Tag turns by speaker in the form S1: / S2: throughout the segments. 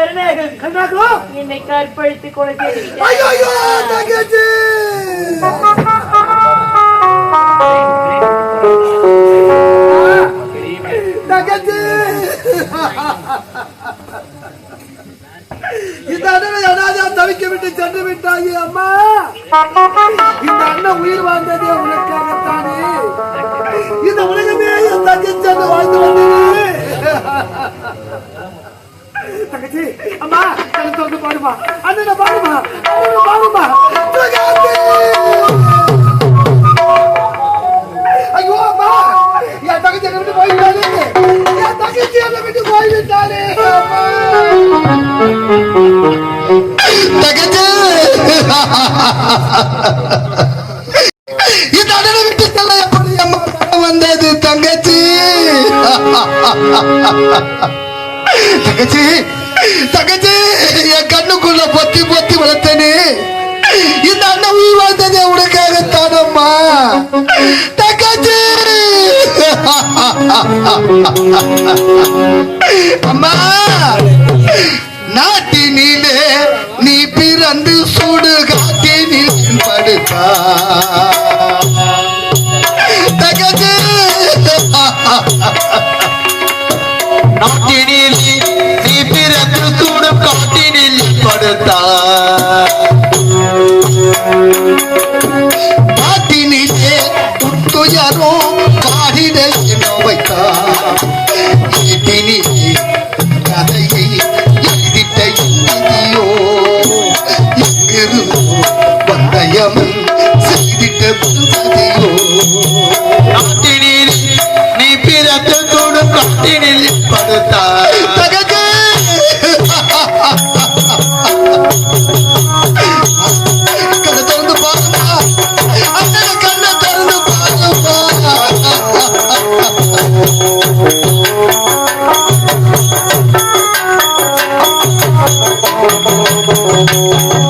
S1: கருணாகர் என்னை கற்பழித்து செய்து
S2: ஐயோ தங்கச்சி! தங்கச்சி! இந்த அண்ணனை தவிக்க விட்டு சென்று விட்டாயே அம்மா. இந்த அண்ணன் உயிர் வாழ்ந்ததே உனக்காகத்தானே. இந்த உலகமே என் தங்கச்சி சென்று வாழ்ந்து வந்தது. தங்கச்சி அம்மா கண் தொடர்ந்து பாடுமா. அண்ணனை பாடுமா. அண்ணனை பாடுமா. ஐயோ அம்மா. என் தங்கச்சி என்னை விட்டு என் தங்கச்சி என்னை விட்டு போய்விட்டாலே தங்கச்சி. இந்த அண்ணனை விட்டு செல்ல எப்படி அம்மா வந்தது தங்கச்சி? தங்கச்சி தங்கச்சி என் கண்ணுக்குள்ள பொத்தி பொத்தி வளர்த்தனே. இந்த அண்ணன் உயிர் வாழ்ந்ததே உனக்காகத்தானம்மா. தங்கச்சி அம்மா நாட்டினிலே காட்டினில் Thank you.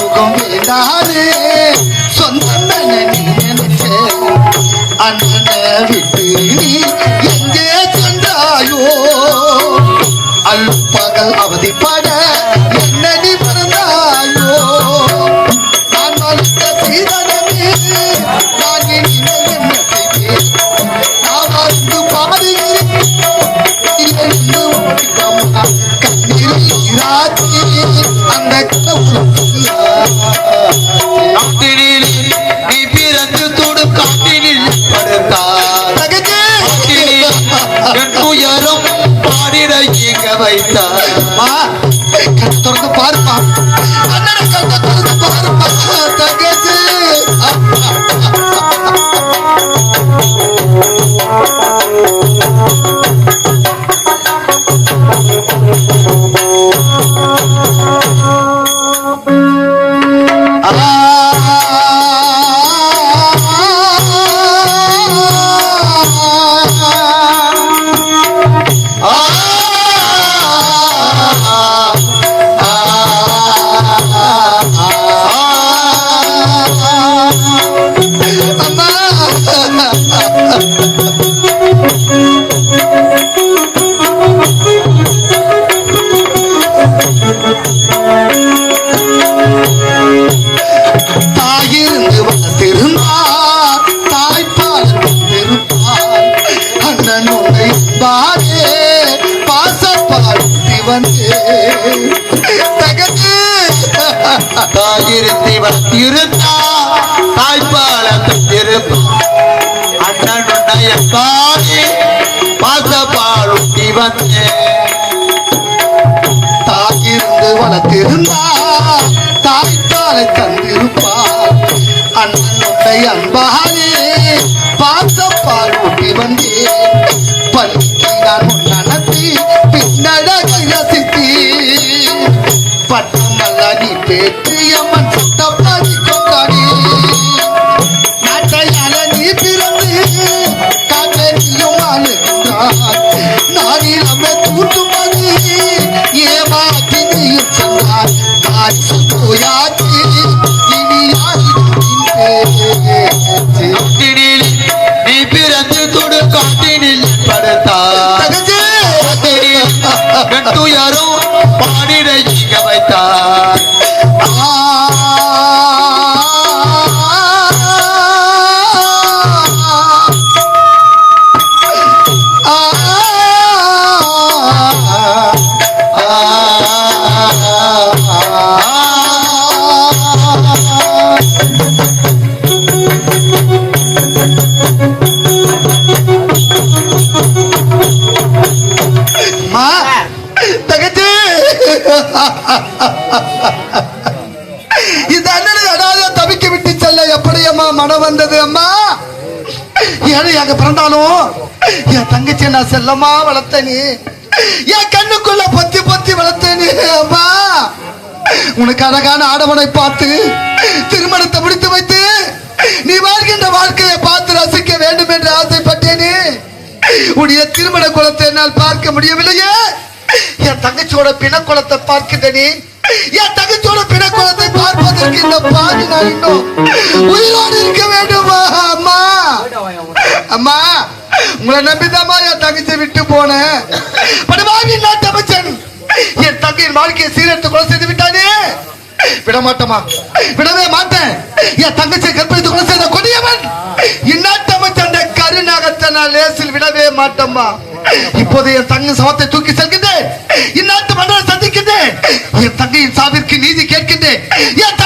S2: சுகம் வேண்டாது சொந்தம் என அண்ணனை விட்டு நீ எங்கே சென்றாயோ? அல்பகல் அவதிப்பட
S3: இங்க வைத்தார்
S2: அம்மா, கண்ணை திறந்து பாருப்பா. அண்ணனை கண்ணை திறந்து பாருப்பா தங்கச்சி ஆ.
S3: தாயிருத்தி வளர்த்திருந்தா தாய்ப்பால தந்திருப்பா அண்ணன் உன்னைய தானே பாசப்பால்
S2: தாயிருந்து வளர்த்திருந்தா தாய்த்தாலை தந்திருப்பார் அண்ணனுடைய அன்பாலே பாசப்பால் வந்தேன் பட்டமல்ல நீ பேத்து அம்மன் சுத்தப்படி கொண்டாடி. நாட்டையால நீ பிறந்து காட்டேரியும் ஆளுகின்றாய் நானிலமே தூண்டுமதி ஏமாற்றி நீயும் இனி யாரிடம்
S3: காட்டினில் நீ பிறந்து காட்டினில் பாடிட வைத்தார்
S2: இந்த அண்ணனை அடாத தவிக்க விட்டு செல்ல எப்படி அம்மா மனம் வந்தது அம்மா? ஏழையாக பிறந்தாலும் என் தங்கச்சி நான் செல்லமா வளர்த்தனி. என் கண்ணுக்குள்ள பொத்தி பொத்தி வளர்த்தனி அம்மா. உனக்கு அழகான ஆடவனை பார்த்து திருமணத்தை முடித்து வைத்து நீ வாழ்கின்ற வாழ்க்கையை பார்த்து ரசிக்க வேண்டும் என்று ஆசைப்பட்டேனே. உடைய திருமண குலத்தை என்னால் பார்க்க முடியவில்லையே. என் தங்கச்சியோட பிணக்குளத்தை பார்க்கின்றனே? என் தங்கச்சியோட பிணக்குளத்தை பார்ப்பதற்கு இந்த பாதி நான் இன்னும் உயிரோடு இருக்க வேண்டுமா? அம்மா. அம்மா உங்களை நம்பிதாம்மா என் தங்கச்சி விட்டு போனேன். படுவாவி என் தங்கையின் வாழ்க்கையை சீரத்து கொலை செய்து விட்டானே? விட மாட்டோமா விடவே மாட்டேன். என் தங்கச்சியை கற்பழித்து கொலை செய்த கொடியவன் இந்நாட்டு அமைச்சன் நான் லேசில் விடவே மாட்டோம்மா. இப்போது என் தங்க சவத்தை தூக்கி செல்கின்றேன். இந்நாட்டு மன்னரை சந்திக்கின்றேன். என் தங்கையின் சாவிற்கு நீதி கேட்கின்றேன். என்